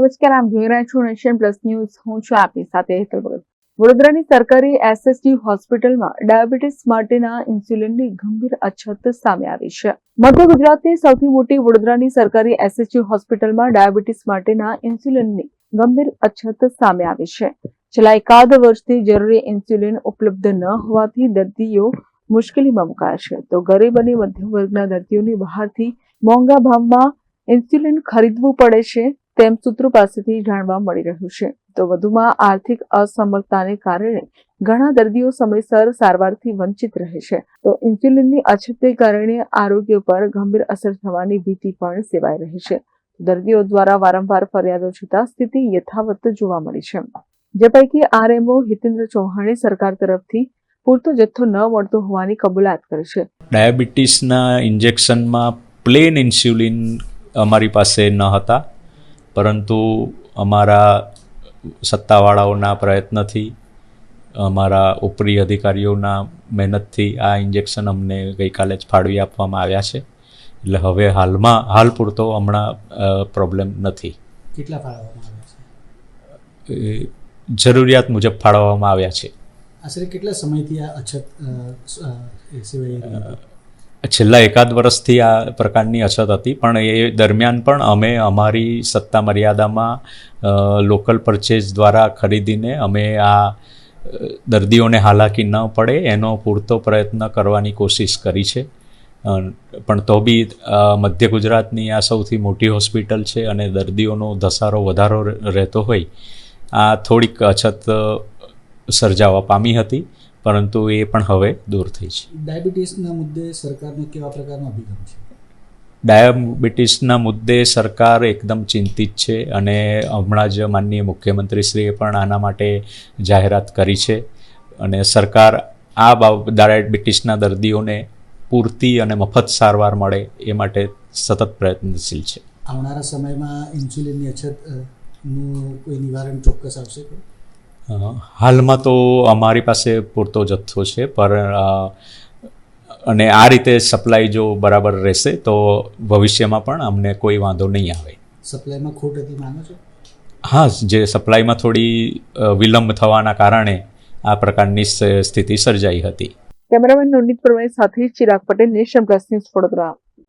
નમસ્કાર આપ જોઈ રહ્યા છો નેશન પ્લસ ન્યૂઝ. હું છું આપની સાથે હેતલ ભગત. વડોદરાની સરકારી એસએસટી હોસ્પિટલમાં ડાયાબિટીસ માટેના ઇન્સ્યુલિનની ગંભીર અછત સામે આવી છે. મધ્ય ગુજરાતની સૌથી મોટી વડોદરાની સરકારી એસએસટી હોસ્પિટલમાં ડાયાબિટીસ માટેના ઇન્સ્યુલિનની ગંભીર અછત સામે આવી છે. છેલ્લા એકાદ વર્ષથી જરૂરી ઇન્સ્યુલિન ઉપલબ્ધ ન હોવાથી દર્દીઓ મુશ્કેલીમાં મુકાયા છે. તો ગરીબ અને મધ્યમ વર્ગના દર્દીઓની બહારથી મોંઘા ભાવમાં ઇન્સ્યુલિન ખરીદવું પડે છે. તેમ સૂત્રો પાસેથી જાણવા મળી રહ્યું છે. તો વધુમાં આર્થિક અસમર્થતાને કારણે ઘણા દર્દીઓ સમયસર સારવારથી વંચિત રહે છે. તો ઇન્સ્યુલિનની અછતને કારણે આરોગ્ય પર ગંભીર અસર થવાની ભીતિ પણ સેવાઈ રહી છે. દર્દીઓ દ્વારા વારંવાર ફરિયાદો છતાં સ્થિતિ યથાવત જોવા મળી છે. જે પૈકી આરએમઓ હિતેન્દ્ર ચૌહાણે સરકાર તરફથી પૂરતો જથ્થો ન મળતો હોવાની કબૂલાત કરી છે. ડાયાબિટીસના ઇન્જેક્શનમાં પ્લેન ઇન્સ્યુલિન અમારી પાસે ન હતા. પરંતુ અમારા સત્તાવાળાઓના પ્રયત્નથી અમારા ઉપરી અધિકારીઓના મહેનતથી આ ઇન્જેક્શન અમને ગઈકાલે જ ફાળવી આપવામાં આવ્યા છે. એટલે હવે હાલમાં હાલ પૂરતો હમણાં પ્રોબ્લેમ નથી. કેટલા ફાળવવામાં આવ્યા છે? જરૂરિયાત મુજબ ફાળવવામાં આવ્યા છે. આશરે કેટલા સમયથી આ અછત છેલ્લા એકાદ વર્ષથી આ પ્રકારની અછત હતી, પણ એ દરમિયાન પણ અમે અમારી સત્તા મર્યાદામાં લોકલ પરચેઝ દ્વારા ખરીદીને અમે આ દર્દીઓને હાલાકી ન પડે એનો પૂરતો પ્રયત્ન કરવાની કોશિશ કરી છે. પણ તો બી મધ્ય ગુજરાતની આ સૌથી મોટી હોસ્પિટલ છે અને દર્દીઓનો ધસારો વધારો રહેતો હોય, આ થોડીક અછત સર્જાવા પામી હતી. પરંતુ એ પણ હવે દૂર થઈ છે. ડાયાબિટીસના મુદ્દે સરકારનો કેવા પ્રકારનો અભિગમ છે? ડાયાબિટીસના મુદ્દે સરકાર એકદમ ચિંતિત છે અને હમણાં જ માનનીય મુખ્યમંત્રીશ્રીએ પણ આના માટે જાહેરાત કરી છે અને સરકાર આ બાબ ડાયાબિટીસના દર્દીઓને પૂરતી અને મફત સારવાર મળે એ માટે સતત પ્રયત્નશીલ છે. આવનારા સમયમાં ઇન્સ્યુલિનની અછતનું કોઈ નિવારણ ચોક્કસ આવશે? હાલમાં તો અમારી પાસે પૂરતો જથ્થો છે પર અને આ રીતે સપ્લાય જો બરાબર રહેશે તો ભવિષ્યમાં પણ અમને કોઈ વાંધો નહીં આવે. સપ્લાયમાં ખોટ હતી માનો છો? હા જે સપ્લાયમાં થોડી વિલંબ થવાના કારણે આ પ્રકારની સ્થિતિ સર્જાઈ હતી. કેમેરામેન નોનિત પ્રવીણ સાથે Chirag Patel nation plus news Vadodara.